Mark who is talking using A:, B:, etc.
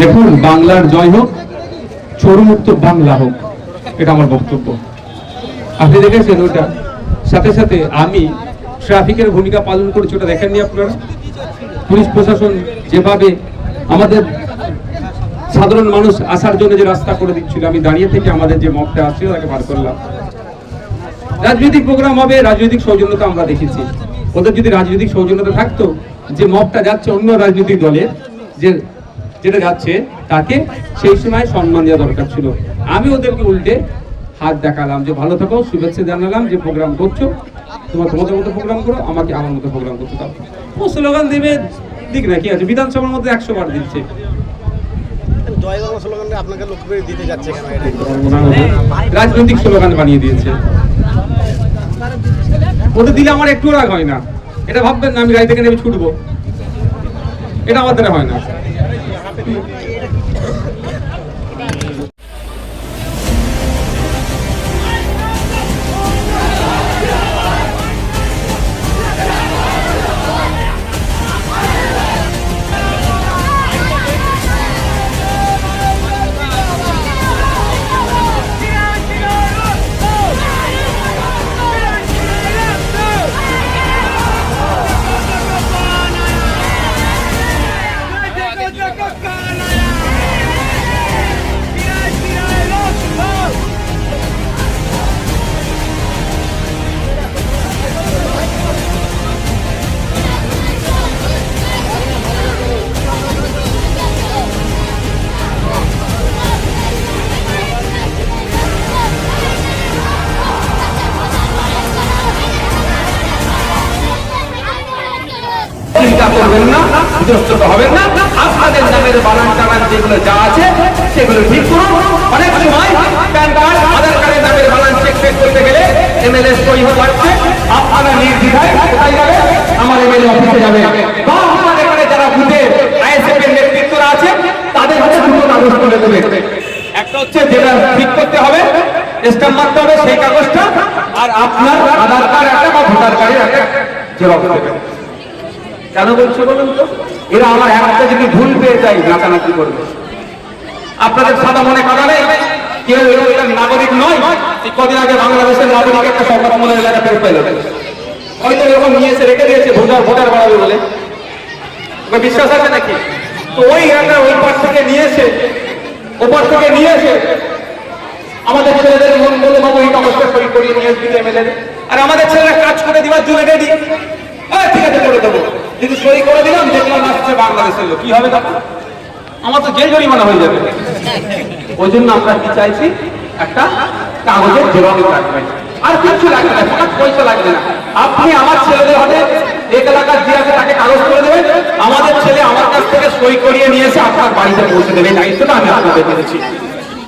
A: দেখুন, বাংলার জয় হোক, চোরমুক্ত বাংলা হোক, এটা আমার বক্তব্য। আপনি দেখেছেন ওটা? সাথে সাথে আমি ট্রাফিকের ভূমিকা পালন করেছি, ওটা দেখেননি আপনারা? পুলিশ প্রশাসন যেভাবে আমাদের সাধারণ মানুষ আসার জন্য যে রাস্তা করে দিচ্ছিল, আমি দাঁড়িয়ে থেকে আমাদের যে মপটা আছে, তাকে বার করলাম। রাজনৈতিক প্রোগ্রাম হবে, রাজনৈতিক সৌজন্যতা আমরা দেখেছি। ওদের যদি রাজনৈতিক সৌজন্যতা থাকতো যে মপটা যাচ্ছে অন্য রাজনৈতিক দলের যে যেটা যাচ্ছে তাকে সেই সময় সম্মান দেওয়া দরকার ছিল। আমি ওদেরকে উল্টে হাত দেখালাম যে ভালো থাকো শুভেচ্ছা জানালাম যে প্রোগ্রাম করছ। তোমার তোমাদের মতো প্রোগ্রাম করো আমাকে আমার মতো প্রোগ্রাম করতে দাও। ও স্লোগান দেবে দিক না কি আছে? বিধানসভার মধ্যে একশো বার দিচ্ছে। রাজনৈতিক স্লোগান বানিয়ে দিয়েছে। ওদের দিলে আমার একটু রাগ হয় না। এটা ভাববেন না, আমি গাড়ি থেকে নেমে ছুটবো। এটা আমার দ্বারা হয় না। চিন্তা করবেন না, বিধ্বস্ত হবেন না। আপনাদের নামের বানান টানান যেগুলো যা আছে, সেগুলো ঠিক করুন। অনেক সময় প্যান কার্ড, আধার কার্ডের নামের বানান চেক চেক করতে গেলে এমএলএ সই যাচ্ছে। আপনারা নির্দ্বিধায় কোথায় যাবে আমার এমএলএ অফিসে যাবে বা আপনার এখানে যারা বুথে আইএসএফ এর নেতৃত্বরা আছে, তাদের হাতে দুটো কাগজ করে দেবে একটা হচ্ছে যেটা ঠিক করতে হবে স্ট্যাম্প মারতে হবে সেই কাগজটা, আর আপনার আধার কার্ড একটা বা ভোটার কার্ডের একটা জেরক্স দেবেন। কেন বলছো বলুন তো? এরা আমার একটা যদি ভুল পেয়ে যায়, নাচানাচি করবে। আপনাদের সাদা মনে কথা নেই? কেউ এলাকার নাগরিক নয়? কদিন আগে বাংলাদেশের নাগরিক একটা সরকার মনে এলাকা ফেরত পেল। হয়তো এরকম নিয়ে এসে রেখে দিয়েছে, ভোটার ভোটার বাড়াবে বলে। বিশ্বাস আছে নাকি? তো ওই এলাকা ওই পাশ থেকে নিয়ে এসে ওপার থেকে নিয়ে এসে আমাদের ছেলেদের মন বলে বাবু, এই কাগজটা সই করিয়ে নিয়ে আর আমাদের ছেলেরা কাজ করে দিবার জন্য রেডি ঠিক আছে, করে দেবো। যদি সই করে দিলাম দেখলাম আসছে বাংলাদেশের লোক। কি হবে তখন? আমার তো জেল জরিমানা হয়ে যাবে। ওই জন্য আমরা কি চাইছি? একটা কাগজের জেরক্স রাখবেন আর কিছু লাগবে না কোনো পয়সা লাগবে না। আপনি আমার ছেলেদের হাতে এক এলাকার যে আছে তাকে কাগজ করে দেবেন, আমাদের ছেলে আমার কাছ থেকে সই করিয়ে নিয়ে এসে আপনার বাড়িতে পৌঁছে দেবে দায়িত্বটা আমি আপনাদের দিয়েছি।